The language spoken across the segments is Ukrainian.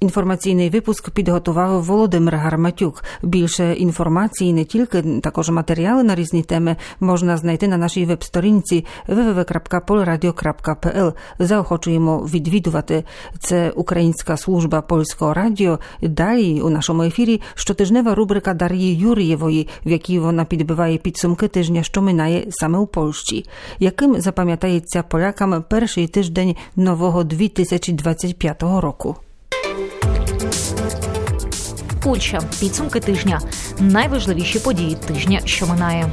Інформаційний випуск підготував Володимир Гарматюк. Більше інформації, не тільки також матеріали на різні теми можна знайти на нашій веб-сторінці www.polradio.pl. Заохочуємо відвідувати. Це Українська служба польського радіо. Далі у нашому ефірі щотижнева рубрика Дар'ї Юрієвої, в якій вона підбиває підсумки тижня, що минає саме у Польщі. Яким запам'ятається полякам перший тиждень нового 2025 року? Польща. Підсумки тижня. Найважливіші події тижня, що минає.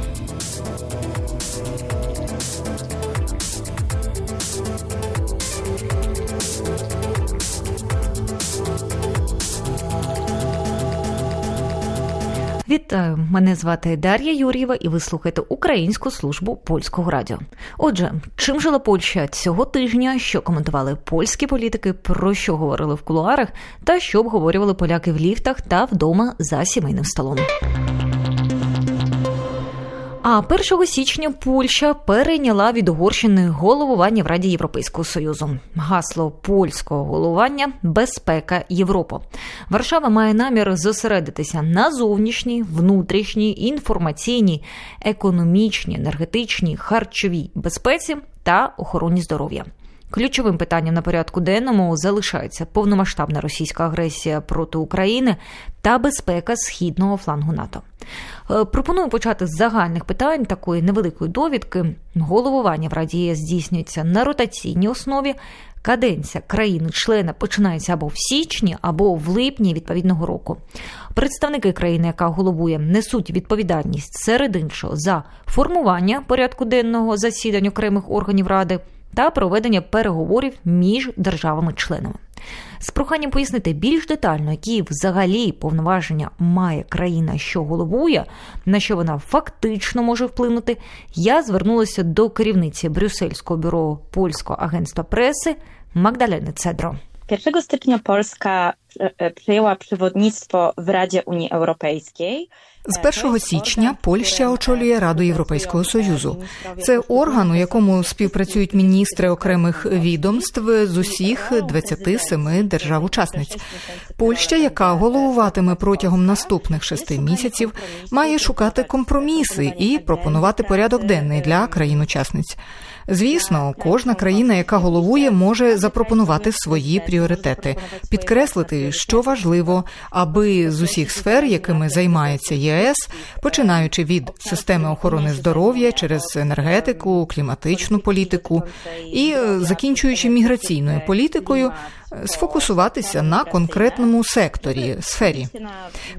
Вітаю, мене звати Дар'я Юр'єва, і ви слухаєте Українську службу польського радіо. Отже, чим жила Польща цього тижня, що коментували польські політики, про що говорили в кулуарах, та що обговорювали поляки в ліфтах та вдома за сімейним столом. А 1 січня Польща перейняла від Угорщини головування в Раді Європейського союзу. Гасло польського головування безпека Європи. Варшава має намір зосередитися на зовнішній, внутрішній, інформаційній, економічній, енергетичній, харчовій безпеці та охороні здоров'я. Ключовим питанням на порядку денному залишається повномасштабна російська агресія проти України та безпека східного флангу НАТО. Е, Пропоную почати з загальних питань такої невеликої довідки. Головування в Раді ЄС здійснюється на ротаційній основі. Каденція країни-члена починається або в січні, або в липні відповідного року. Представники країни, яка головує, несуть відповідальність серед іншого за формування порядку денного засідань окремих органів ради та проведення переговорів між державами-членами. З проханням пояснити більш детально, які взагалі повноваження має країна, що головує, на що вона фактично може вплинути, я звернулася до керівниці Брюссельського бюро польського агентства преси Магдалени Цедро. 1 stycznia Polska e, przyjęła przewodnictwo w Radzie Unii Europejskiej. З 1 січня Польща очолює Раду Європейського союзу. Це орган, у якому співпрацюють міністри окремих відомств з усіх 27 держав-учасниць. Польща, яка головуватиме протягом наступних шести місяців, має шукати компроміси і пропонувати порядок денний для країн-учасниць. Звісно, кожна країна, яка головує, може запропонувати свої пріоритети, підкреслити, що важливо, аби з усіх сфер, якими займається ЄС, починаючи від системи охорони здоров'я через енергетику, кліматичну політику і закінчуючи міграційною політикою, сфокусуватися на конкретному секторі сфері.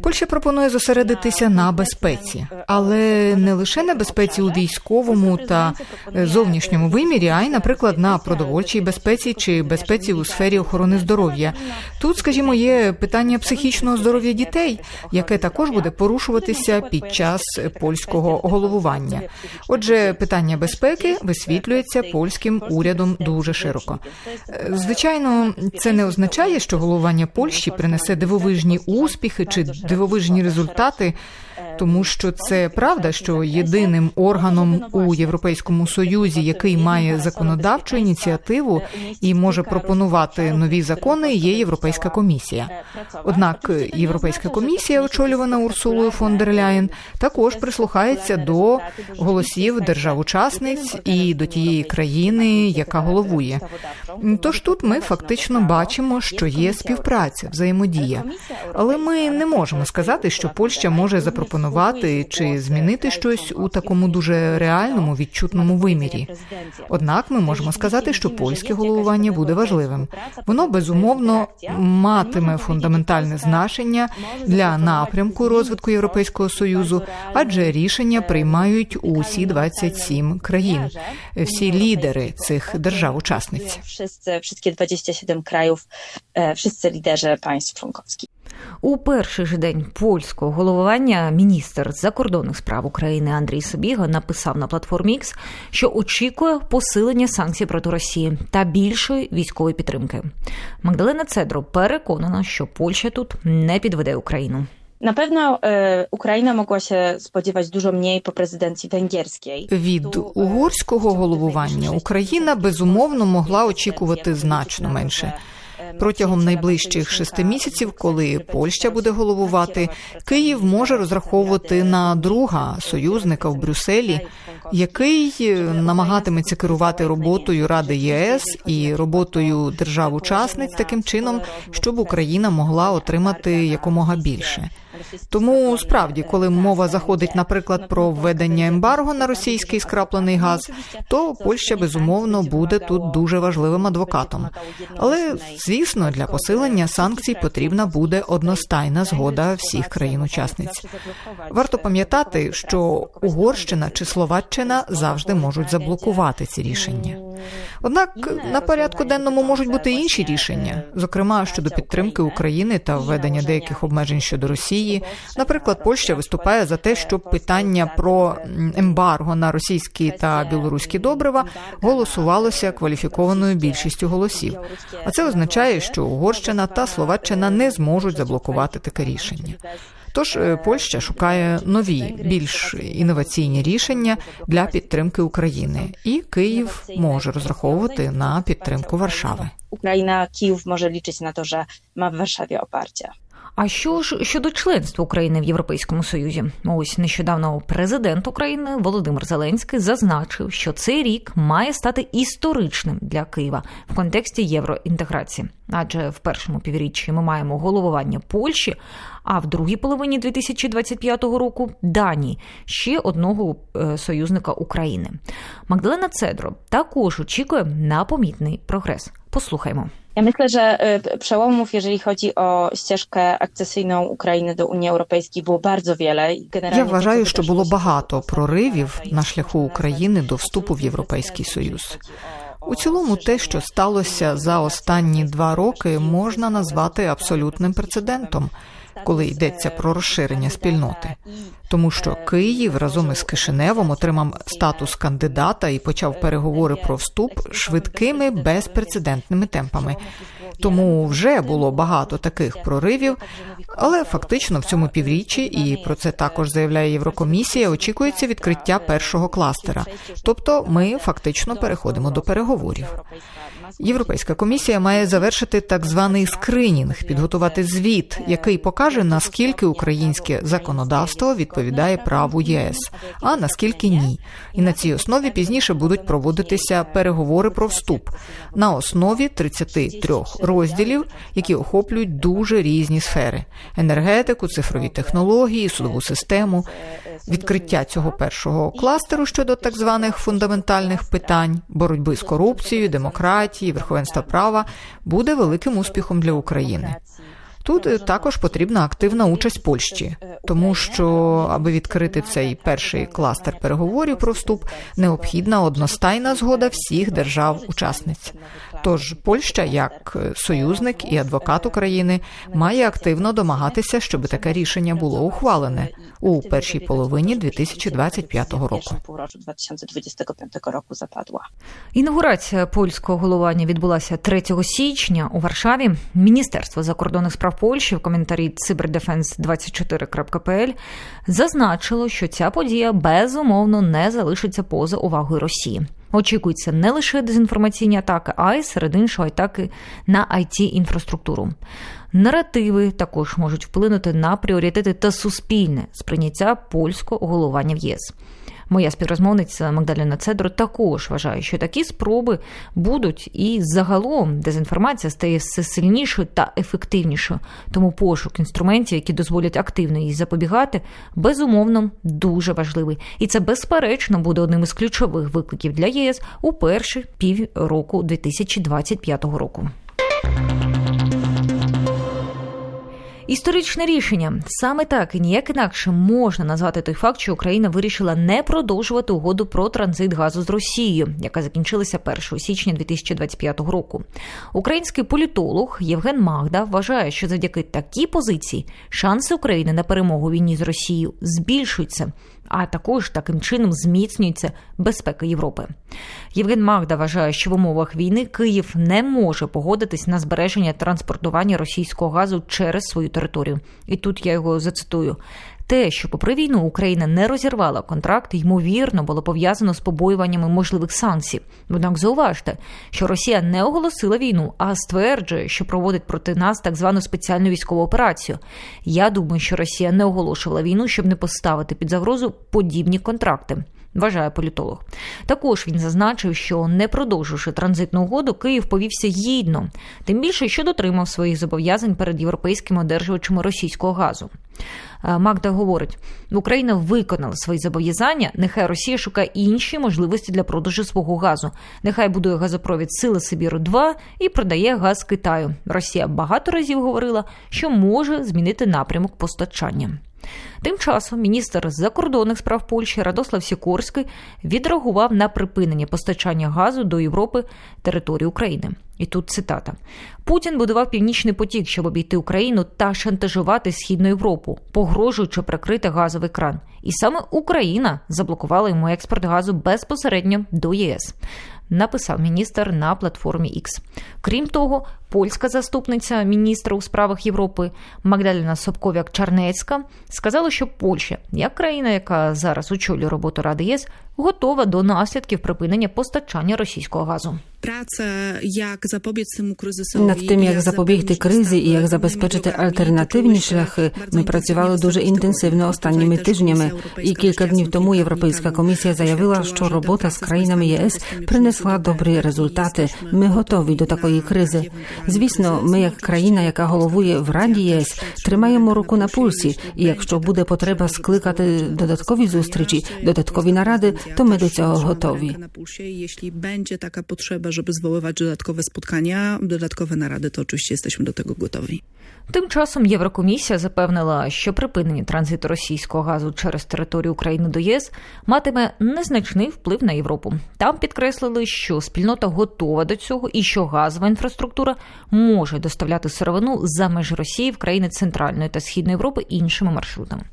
Польща пропонує зосередитися на безпеці, але не лише на безпеці у військовому та зовнішньому вимірі, а й, наприклад, на продовольчій безпеці чи безпеці у сфері охорони здоров'я. Тут, скажімо, є питання психічного здоров'я дітей, яке також буде порушуватися під час польського головування. Отже, питання безпеки висвітлюється польським урядом дуже широко. Звичайно, це не означає, що головування Польщі принесе дивовижні успіхи чи дивовижні результати. Тому що це правда, що єдиним органом у Європейському Союзі, який має законодавчу ініціативу і може пропонувати нові закони, є Європейська комісія. Однак Європейська комісія, очолювана Урсулою фон дер Ляєн, також прислухається до голосів держав-учасниць і до тієї країни, яка головує. Тож тут ми фактично бачимо, що є співпраця, взаємодія, але ми не можемо сказати, що Польща може запропонувати чи змінити щось у такому дуже реальному відчутному вимірі. Однак ми можемо сказати, що польське головування буде важливим. Воно безумовно матиме фундаментальне значення для напрямку розвитку Європейського союзу, адже рішення приймають усі 27 країн, всі лідери цих держав-учасниць. Wszystkie 27 krajów, wszyscy liderzy państw członkowskich. У перший же день польського головування міністр закордонних справ України Андрій Собіга написав на платформі X, що очікує посилення санкцій проти Росії та більшої військової підтримки. Магдалена Цедро переконана, що Польща тут не підведе Україну. Na pewno e, Ukraina mogła się spodziewać dużo mniej po prezydencji węgierskiej. Від угорського головування Україна безумовно могла очікувати значно менше. Протягом найближчих шести місяців, коли Польща буде головувати, Київ може розраховувати на друга союзника в Брюсселі, який е, намагатиметься керувати роботою Ради ЄС і роботою держав-учасниць таким чином, щоб Україна могла отримати якомога більше. Тому справді, коли мова заходить, наприклад, про введення ембарго на російський скраплений газ, то Польща безумовно буде тут дуже важливим адвокатом. Але звісно, для посилення санкцій потрібна буде одностайна згода всіх країн-учасниць. Варто пам'ятати, що Угорщина чи Словаччина завжди можуть заблокувати ці рішення. Однак на порядку денному можуть бути інші рішення, зокрема щодо підтримки України та введення деяких обмежень щодо Росії. Наприклад, Польща виступає за те, щоб питання про ембарго на російські та білоруські добрива голосувалося кваліфікованою більшістю голосів. А це означає, що Угорщина та Словаччина не зможуть заблокувати таке рішення. Тож е, Польща шукає нові, більш інноваційні рішення для підтримки України, і Київ може розраховувати на підтримку Варшави. Ukraina, Kijów może liczyć na to, że ma w Warszawie oparcie. А що ж щодо членства України в Європейському Союзі? Ось нещодавно президент України Володимир Зеленський зазначив, що цей рік має стати історичним для Києва в контексті євроінтеграції. Адже в першому півріччі ми маємо головування Польщі, а в другій половині 2025 року Данії ще одного е, союзника України. Магдалена Цедро також очікує на помітний прогрес. Послухаймо. Ja myślę, że przełomów, jeżeli chodzi o ścieżkę akcesyjną Ukrainy do Unii Europejskiej, było bardzo wiele. generalnie Я вважаю, що було багато w проривів на шляху України до вступу в Європейський Союз. У цілому, те, що сталося за останні два роки, можна назвати абсолютним прецедентом, коли йдеться про розширення спільноти. Тому що Київ разом із Кишиневом отримав статус кандидата і почав переговори про вступ швидкими безпрецедентними темпами. Тому вже було багато таких проривів, але фактично в цьому півріччі, і про це також заявляє Єврокомісія, очікується відкриття першого кластера. Тобто ми фактично переходимо до переговорів. Європейська комісія має завершити так званий скринінг, підготувати звіт, який покаже наскільки українське законодавство відповідає праву ЄС, а наскільки ні. І на цій основі пізніше будуть проводитися переговори про вступ на основі 33 розділів, які охоплюють дуже різні сфери: енергетику, цифрові технології, судову систему. Відкриття цього першого кластеру щодо так званих фундаментальних питань боротьби з корупцією, демократії, верховенства права буде великим успіхом для України. Тут також потрібна активна участь Польщі, тому що аби відкрити цей перший кластер переговорів про вступ, необхідна одностайна згода всіх держав-учасниць. Тож Польща, як союзник і адвокат України, має активно домагатися, щоб таке рішення було ухвалене у першій половині 2025 W року. pierwszym półroczu 2025 roku zapadła. Інаугурація польського головування відбулася 3 січня у Варшаві. Міністерство закордонних справ Польщі в коментарі cyberdefense24.pl зазначило, що ця подія безумовно не залишиться поза увагою Росії. Очікуються не лише дезінформаційні атаки, а й серед іншого атаки на it інфраструктуру. Наративи також можуть вплинути на пріоритети та суспільне сприйняття польського головування в ЄС. Моя співрозмовниця Магдаліна Цедро також вважає, що такі спроби будуть, і загалом дезінформація стає все сильнішою та ефективнішою. Тому пошук інструментів, які дозволять активно їй запобігати, безумовно дуже важливий. І це безперечно буде одним із ключових викликів для ЄС у перші півроку 2025 року. Історичне рішення саме так і ніяк інакше можна назвати той факт, що Україна вирішила не продовжувати угоду про транзит газу з Росією, яка закінчилася 1 січня 2025 року. Український політолог Євген Магда вважає, що завдяки такій позиції шанси України на перемогу війні з Росією збільшуються. А також таким чином зміцнюється безпека Європи. Євген Магда вважає, що в умовах війни Київ не може погодитись на збереження транспортування російського газу через свою територію. І тут я його зацитую. Те, що попри війну Україна не розірвала контракт, ймовірно було пов'язано з побоюваннями можливих санкцій. Однак зауважте, що Росія не оголосила війну, а стверджує, що проводить проти нас так звану спеціальну військову операцію. Я думаю, що Росія не оголошувала війну, щоб не поставити під загрозу подібні контракти. Вважає політолог. Також він зазначив, що не продовживши транзитну угоду, Київ повівся гідно, тим більше, що дотримав своїх зобов'язань перед європейськими одержувачами російського газу. Е, Магда говорить: Україна виконала свої зобов'язання. Нехай Росія шукає інші можливості для продажу свого газу. Нехай будує газопровід Сили Сибіру 2 і продає газ Китаю. Росія багато разів говорила, що може змінити напрямок постачання. Тим часом міністр закордонних справ Польщі Радослав Сікорський відреагував на припинення постачання газу до Європи території України. І тут цитата: Путін будував північний потік, щоб обійти Україну та шантажувати східну Європу, погрожуючи прикрити газовий кран. І саме Україна заблокувала йому експорт газу безпосередньо до ЄС. Написав міністр на платформі X. Крім того, польська заступниця міністра у справах Європи Магдаліна Собковяк Чарнецька сказала, що Польща, як країна, яка зараз очолює роботу Ради ЄС, готова до наслідків припинення постачання російського газу. Праця, як запобігти цьому кризисові. Над тим, як запобігти кризі і як забезпечити альтернативні шляхи, ми працювали дуже інтенсивно останніми тижнями. І кілька днів тому Європейська комісія заявила, що робота з країнами ЄС принесла добрі результати. Ми готові до такої кризи. Звісно, ми, як країна, яка головує в Раді ЄС, тримаємо руку на пульсі. І якщо буде потреба скликати додаткові зустрічі, додаткові наради, to my do цього готові. Pulsie. Jeśli będzie taka potrzeba, żeby zwoływać dodatkowe spotkania, dodatkowe narady, to oczywiście jesteśmy do tego. Тим часом Єврокомісія запевнила, що припинення транзиту російського газу через територію України до ЄС матиме незначний вплив на Європу. Там підкреслили, що спільнота готова до цього і що газова інфраструктура може доставляти сировину за межі Росії в країни Центральної та Східної Європи іншими маршрутами.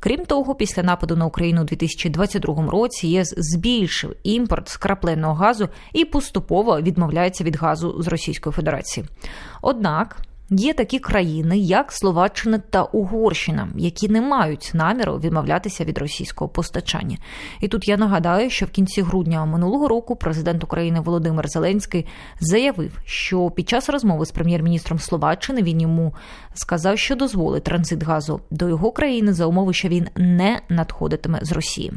Крім того, після нападу на Україну у 2022 році ЄС збільшив імпорт скрапленого газу і поступово відмовляється від газу з Російської Федерації. Однак. Є такі країни, як Словаччина та Угорщина, які не мають наміру відмовлятися від російського постачання. І тут я нагадаю, що в кінці грудня минулого року президент України Володимир Зеленський заявив, що під час розмови з прем'єр-міністром Словаччини він йому сказав, що дозволить транзит газу до його країни за умови, що він не надходитиме з Росії.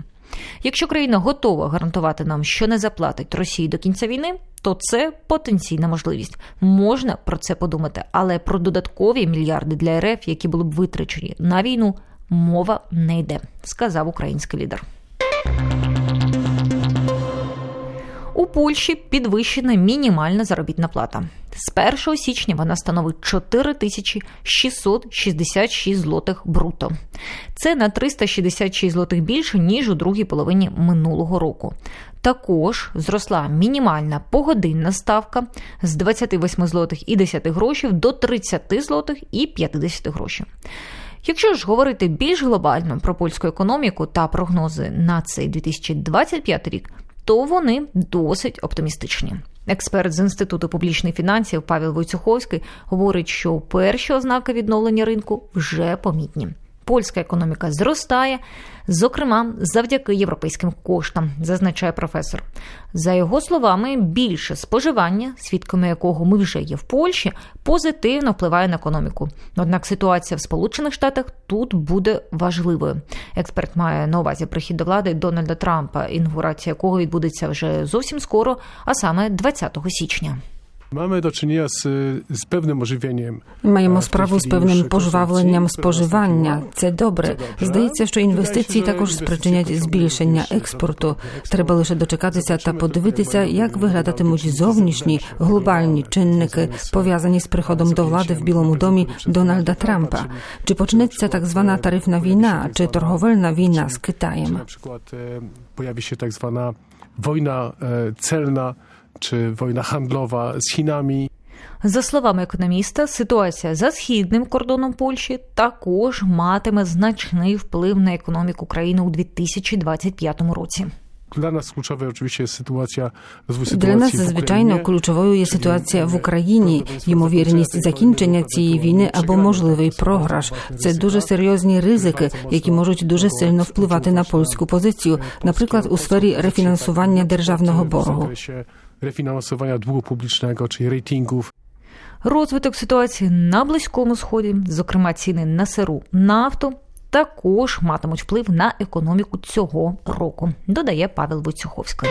Якщо країна готова гарантувати нам, що не заплатить Росії до кінця війни, то це потенційна можливість. Можна про це подумати, але про додаткові мільярди для РФ, які були б витрачені на війну, мова не йде, сказав український лідер. Польщі підвищена мінімальна заробітна плата. З 1 січня вона становить 4666 злотих бруто. Це на 366 злотих більше, ніж у другій половині минулого року. Також зросла мінімальна погодинна ставка з 28 злотих і 10 грошей до 30 злотих і 50 грошей. Якщо ж говорити більш глобально про польську економіку та прогнози на цей 2025 рік, то вони досить оптимістичні. Експерт з інституту публічних фінансів Павел Войцюховський говорить, що перші ознаки відновлення ринку вже помітні. Польська економіка зростає, зокрема завдяки європейським коштам, зазначає професор. За його словами, більше споживання, свідками якого ми вже є в Польщі, позитивно впливає на економіку. Однак ситуація в Сполучених Штатах тут буде важливою. Експерт має на увазі прихід до влади Дональда Трампа, інаугурація якого відбудеться вже зовсім скоро, а саме 20 січня. Mamy do czynienia z, z pewnym ożywieniem. Маємо в цій справу з chwili певним już пожвавленням konsumpcji, споживання. która Це добре. добре. Здається, що інвестиції Wydaje się, że також inwestycje спричинять pociągną збільшення bільше експорту. eksportu. Треба лише дочекатися та Zobaczymy, подивитися, tutaj як mają виглядатимуть kształty зовнішні zewnętrzne, глобальні globalne, чинники, związane z пов'язані з приходом до влади в Білому домі Дональда Трампа. Чи почнеться так звана тарифна війна, чи торговельна війна з Czy Китаєм? na przykład e, pojawi się tak zwana wojna e, celna, czy wojna handlowa z Chinami. За словами економіста, ситуація за східним кордоном Польщі також матиме значний вплив на економіку країни у 2025 році. Dla nas kluczowa oczywiście jest sytuacja, rozwój sytuacji Для нас w звичайно Україні. ключовою є ситуація в Україні, ймовірність закінчення цієї війни або можливий програш. Це дуже серйозні ризики, які можуть дуже сильно впливати на польську позицію, наприклад, у сфері рефінансування державного w боргу. Refinansowania długu publicznego, czyli ratingów. Розвиток ситуації на Близькому Сході, зокрема ціни на сиру нафту, також матимуть вплив на економіку цього року, додає Павел Войцюховський.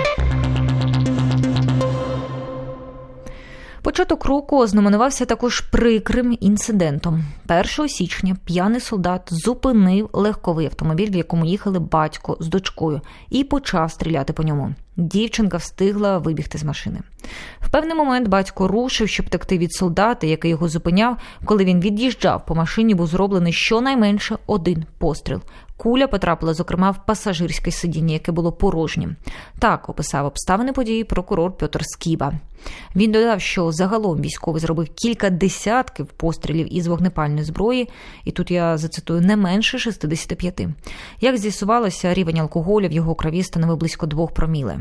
Початок року ознаменувався також прикрим інцидентом. 1 січня п'яний солдат зупинив легковий автомобіль, в якому їхали батько з дочкою, і почав стріляти по ньому. Дівчинка встигла вибігти з машини. В певний момент батько рушив, щоб втекти від солдата, який його зупиняв. Коли він від'їжджав по машині, був зроблений щонайменше один постріл. Куля потрапила, зокрема, в пасажирське сидіння, яке було порожнім. Так описав обставини події прокурор Петр Скіба. Він додав, що загалом військовий зробив кілька десятків пострілів із вогнепальної зброї, і тут я зацитую не менше 65. Як з'ясувалося, рівень алкоголю в його крові становив близько двох проміле.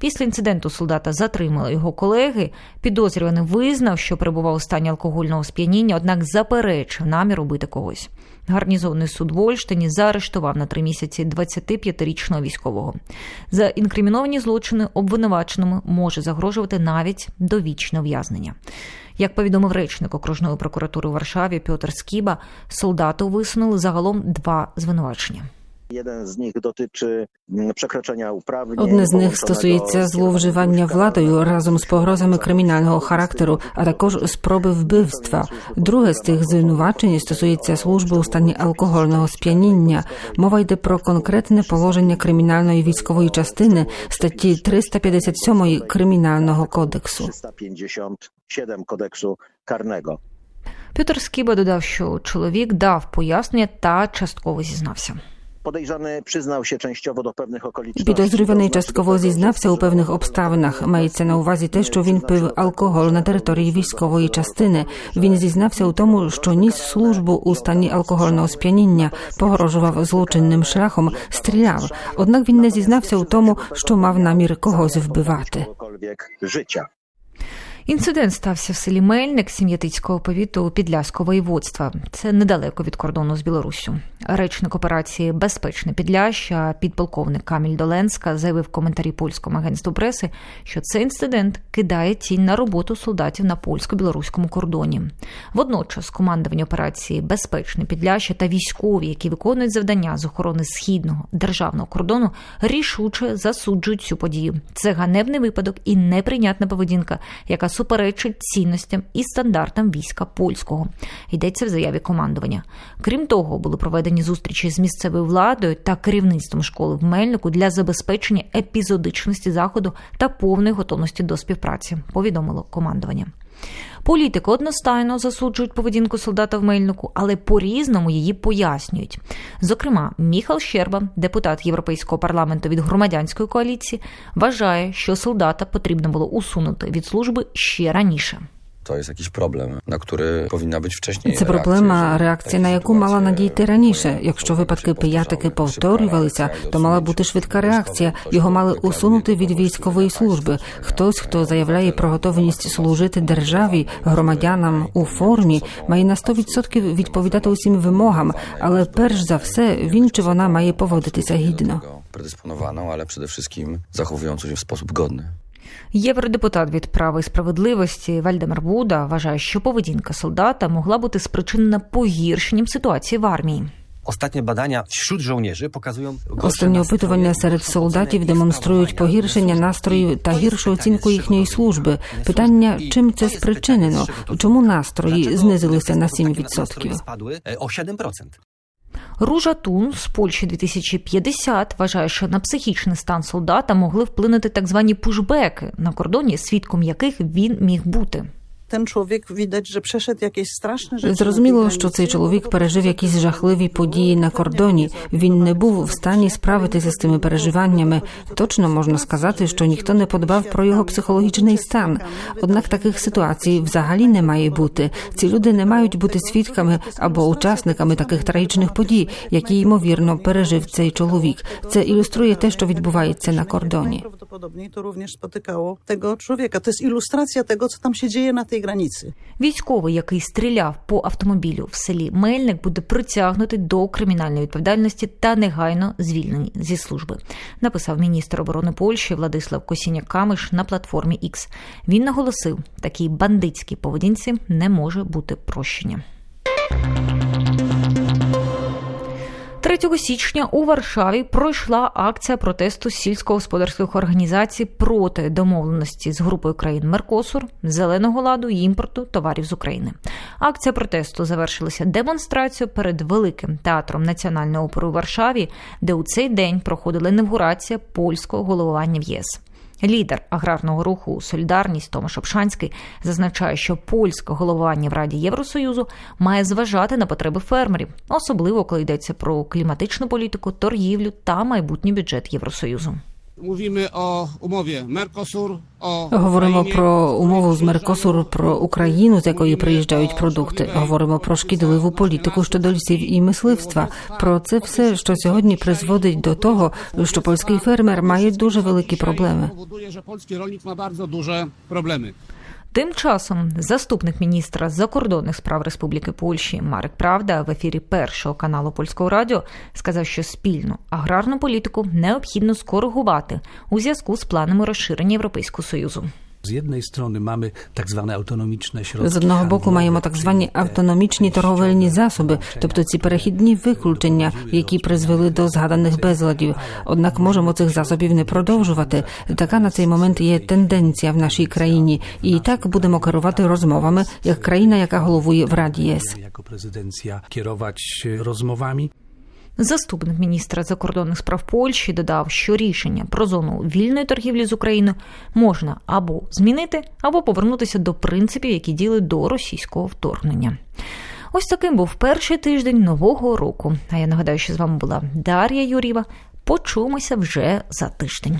Після інциденту солдата затримали його колеги. Підозрюваний визнав, що перебував у стані алкогольного сп'яніння, однак заперечив намір убити когось. Гарнізонний суд в Ольштині заарештував на три місяці 25-річного військового. За інкриміновані злочини обвинуваченому може загрожувати навіть довічне ув'язнення. Як повідомив речник окружної прокуратури у Варшаві Пьотр Скіба, солдату висунули загалом два звинувачення. Jeden z nich dotyczy przekroczenia uprawnień. Одне з них стосується зловживання владою разом з погрозами кримінального характеру, а також спроби вбивства. Друге з тих звинувачень стосується служби у стані алкогольного сп'яніння. Мова йде про конкретне положення кримінальної військової частини статті 357 кримінального кодексу. 357 kodeksu karnego. Пьотр Скіба додав, що чоловік дав пояснення та частково зізнався. Podejrzany przyznał się częściowo do pewnych okoliczności. Підозрюваний to znaczy частково do tego, зізнався у że певних on обставинах. Мається на увазі те, що він пив алкоголь на території військової частини. Він зізнався у тому, що ніс службу у стані алкогольного сп'яніння, погрожував злочинним шляхом, стріляв. Однак він не зізнався у тому, що мав намір когось вбивати. życia. Інцидент стався в селі Мельник Сім'ятицького повіту Підляського воєводства. Це недалеко від кордону з Білоруссю. Речник операції Безпечне Підляща, підполковник Каміль Доленська, заявив в коментарі польському агентству преси, що цей інцидент кидає тінь на роботу солдатів на польсько-білоруському кордоні. Водночас командування операції Безпечне Підляща та військові, які виконують завдання з охорони східного державного кордону, рішуче засуджують цю подію. Це ганебний випадок і неприйнятна поведінка, яка суперечить цінностям і стандартам війська польського. Йдеться в заяві командування. Крім того, були проведені зустрічі з місцевою владою та керівництвом школи в Мельнику для забезпечення епізодичності заходу та повної готовності до співпраці. Повідомило командування. Політики одностайно засуджують поведінку солдата в Мельнику, але по-різному її пояснюють. Зокрема, Міхал Щерба, депутат Європейського парламенту від громадянської коаліції, вважає, що солдата потрібно було усунути від служби ще раніше. To jest jakiś problem, na który powinna być wcześniej. Це проблема, реакція на яку мала надійти раніше. Якщо випадки пиятики повторювалися, то мала бути швидка реакція. Його мали усунути від військової служби. Хтось, хто заявляє про готовність служити державі, громадянам у формі, має на 100% відповідати усім вимогам. Але перш за все він чи вона має поводитися гідно. ale przede wszystkim zachowującą się w sposób godny. Євродепутат від права і справедливості Вальдемар Буда вважає, що поведінка солдата могла бути спричинена погіршенням ситуації в армії. Ostatnie badania wśród żołnierzy pokazują gorsze Останні опитування серед солдатів демонструють погіршення настроїв та гіршу оцінку їхньої служби. Питання, чим це спричинено? Чому настрої знизилися на nastroje 7%? spadły e, o 7%. Ружа Тун з Польщі 2050 вважає, що на психічний стан солдата могли вплинути так звані пушбеки на кордоні, свідком яких він міг бути. Ten człowiek widać, że przeszedł jakieś straszne rzeczy. Зрозуміло, що цей чоловік пережив якісь жахливі події на кордоні. Він не був в стані справитися з цими переживаннями. Точно можна сказати, що ніхто не подбав про його психологічний стан. Однак таких ситуацій взагалі не має бути. Ці люди не мають бути свідками або учасниками таких трагічних подій, які ймовірно пережив цей чоловік. Це ілюструє те, що відбувається на кордоні. Najprawdopodobniej to również tego człowieka. To jest ilustracja tego, co tam się dzieje na tej granicy. Військовий, який стріляв по автомобілю в селі Мельник, буде притягнутий до кримінальної відповідальності та негайно звільнений зі служби. Написав міністр оборони Польщі Владислав Косіняк-Камиш на платформі X. Він наголосив, такій бандитській поведінці не може бути прощення. 3 січня у Варшаві пройшла акція протесту сільськогосподарських організацій проти домовленості з групою країн Меркосур, зеленого ладу і імпорту товарів з України. Акція протесту завершилася демонстрацією перед великим театром національної опери у Варшаві, де у цей день проходила інавгурація польського головування в ЄС. Лідер аграрного руху Солідарність Томаш Обшанський зазначає, що польське головування в Раді Євросоюзу має зважати на потреби фермерів, особливо коли йдеться про кліматичну політику, торгівлю та майбутній бюджет Євросоюзу. Mówimy o umowie Mercosur, Говоримо про умову з Меркосур, про Україну, з якої приїжджають продукти. Говоримо про шкідливу політику щодо лісів і мисливства. Про це все, що сьогодні призводить до того, що польський фермер має дуже великі проблеми. Будує, що польський rolnik має дуже проблеми. Тим часом заступник міністра закордонних справ Республіки Польщі Марек Правда в ефірі першого каналу польського радіо сказав, що спільну аграрну політику необхідно скоригувати у зв'язку з планами розширення Європейського союзу. Z jednej strony mamy tak zwane autonomiczne środki З одного боку маємо так звані автономічні торговельні засоби, тобто ці перехідні виключення, які призвели до згаданих безладів. Однак можемо цих засобів не продовжувати. Така на цей момент є тенденція в нашій країні, і так будемо керувати розмовами як країна, яка головує в Раді ЄС. jako prezydencja kierować rozmowami. Заступник міністра закордонних справ Польщі додав, що рішення про зону вільної торгівлі з Україною можна або змінити, або повернутися до принципів, які діли до російського вторгнення. Ось таким був перший тиждень нового року. А я нагадаю, що з вами була Дар'я Юрієва. Почуємося вже за тиждень.